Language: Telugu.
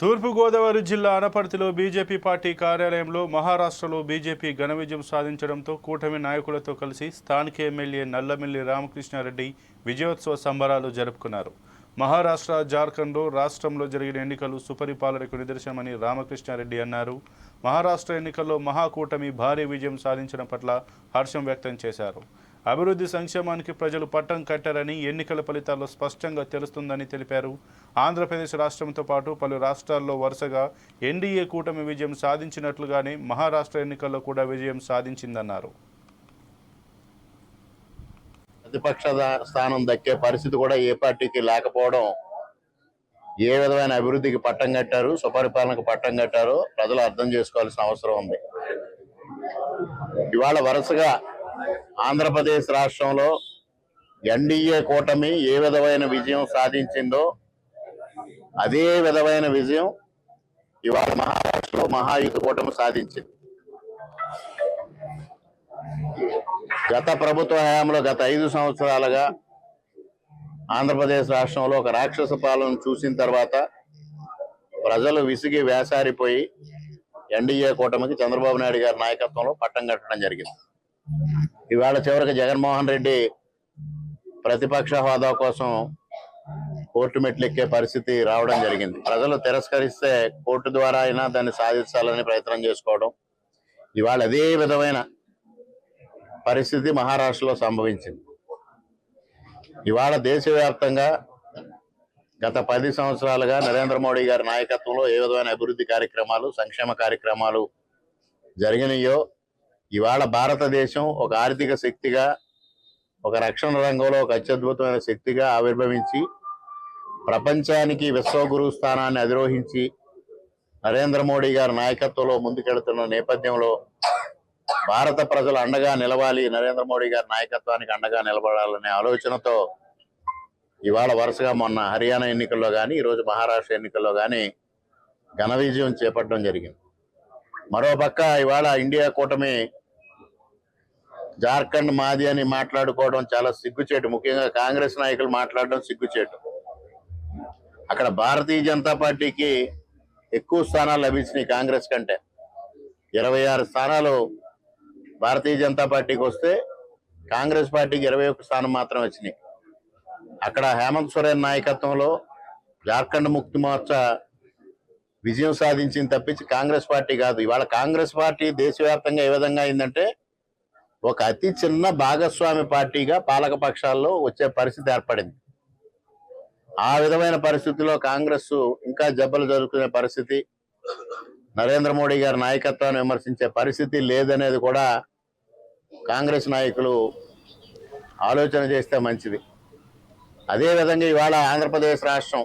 తూర్పుగోదావరి జిల్లా అనపర్తిలో బీజేపీ పార్టీ కార్యాలయంలో మహారాష్ట్రలో బీజేపీ ఘన విజయం సాధించడంతో కూటమి నాయకులతో కలిసి స్థానిక ఎమ్మెల్యే నల్లమిల్లి రామకృష్ణారెడ్డి విజయోత్సవ సంబరాలు జరుపుకున్నారు. మహారాష్ట్ర జార్ఖండ్లో రాష్ట్రంలో జరిగిన ఎన్నికలు సుపరిపాలనకు నిదర్శనమని రామకృష్ణారెడ్డి అన్నారు. మహారాష్ట్ర ఎన్నికల్లో మహాకూటమి భారీ విజయం సాధించడం పట్ల హర్షం వ్యక్తం చేశారు. అభివృద్ధి సంక్షేమానికి ప్రజలు పట్టం కట్టారని ఎన్నికల ఫలితాల్లో స్పష్టంగా తెలుస్తుందని తెలిపారు. ఆంధ్రప్రదేశ్ రాష్ట్రంతో పాటు పలు రాష్ట్రాల్లో వరుసగా ఎన్డీఏ కూటమి విజయం సాధించినట్లుగానే మహారాష్ట్ర ఎన్నికల్లో కూడా విజయం సాధించిందన్నారు. ప్రతిపక్ష స్థానం దక్కే పరిస్థితి కూడా ఏ పార్టీకి లేకపోవడం ఏ విధమైన అభివృద్ధికి పట్టం కట్టారు సుపరిపాలనకు పట్టం కట్టారో ప్రజలు అర్థం చేసుకోవాల్సిన అవసరం ఉంది. ఇవాళ వరుసగా ఆంధ్రప్రదేశ్ రాష్ట్రంలో ఎన్డీఏ కూటమి ఏ విధమైన విజయం సాధించిందో అదే విధమైన విజయం ఇవాళ మహారాష్ట్రలో మహాయుద్ధ కూటమి సాధించింది. గత ప్రభుత్వ హయాంలో గత ఐదు సంవత్సరాలుగా ఆంధ్రప్రదేశ్ రాష్ట్రంలో ఒక రాక్షస పాలన చూసిన తర్వాత ప్రజలు విసిగి వేసారిపోయి ఎన్డీఏ కూటమికి చంద్రబాబు నాయుడు గారి నాయకత్వంలో పట్టం కట్టడం జరిగింది. ఇవాళ చివరికి జగన్మోహన్ రెడ్డి ప్రతిపక్ష హోదా కోసం కోర్టు మెట్లు ఎక్కే పరిస్థితి రావడం జరిగింది. ప్రజలు తిరస్కరిస్తే కోర్టు ద్వారా అయినా దాన్ని సాధించాలని ప్రయత్నం చేసుకోవడం ఇవాళ అదే విధమైన పరిస్థితి మహారాష్ట్రలో సంభవించింది. ఇవాళ దేశవ్యాప్తంగా గత పది సంవత్సరాలుగా నరేంద్ర మోడీ గారి నాయకత్వంలో ఏ విధమైన అభివృద్ధి కార్యక్రమాలు సంక్షేమ కార్యక్రమాలు జరిగినాయో ఇవాళ భారతదేశం ఒక ఆర్థిక శక్తిగా ఒక రక్షణ రంగంలో ఒక అత్యద్భుతమైన శక్తిగా ఆవిర్భవించి ప్రపంచానికి విశ్వగురు స్థానాన్ని అధిరోహించి నరేంద్ర మోడీ గారి నాయకత్వంలో ముందుకెళ్తున్న నేపథ్యంలో భారత ప్రజలు అండగా నిలవాలి నరేంద్ర మోడీ గారి నాయకత్వానికి అండగా నిలబడాలనే ఆలోచనతో ఇవాళ వరుసగా మొన్న హర్యానా ఎన్నికల్లో కానీ ఈరోజు మహారాష్ట్ర ఎన్నికల్లో కానీ ఘన విజయం చేపట్టడం జరిగింది. మరోపక్క ఇవాళ ఇండియా కూటమి జార్ఖండ్ మాది అని మాట్లాడుకోవడం చాలా సిగ్గుచేటు. ముఖ్యంగా కాంగ్రెస్ నాయకులు మాట్లాడడం సిగ్గుచేటు. అక్కడ భారతీయ జనతా పార్టీకి ఎక్కువ స్థానాలు లభించినాయి కాంగ్రెస్ కంటే. ఇరవై ఆరు స్థానాలు భారతీయ జనతా పార్టీకి వస్తే కాంగ్రెస్ పార్టీకి ఇరవై ఒక్క స్థానం మాత్రం వచ్చినాయి. అక్కడ హేమంత్ సోరెన్ నాయకత్వంలో జార్ఖండ్ ముక్తి మోర్చా విజయం సాధించింది తప్పించి కాంగ్రెస్ పార్టీ కాదు. ఇవాళ కాంగ్రెస్ పార్టీ దేశవ్యాప్తంగా ఏ విధంగా అయిందంటే ఒక అతి చిన్న భాగస్వామి పార్టీగా పాలక పక్షాల్లో వచ్చే పరిస్థితి ఏర్పడింది. ఆ విధమైన పరిస్థితిలో కాంగ్రెస్ ఇంకా జబ్బలు జరుగుతున్న పరిస్థితి నరేంద్ర మోడీ గారి నాయకత్వాన్ని విమర్శించే పరిస్థితి లేదనేది కూడా కాంగ్రెస్ నాయకులు ఆలోచన చేస్తే మంచిది. అదేవిధంగా ఇవాళ ఆంధ్రప్రదేశ్ రాష్ట్రం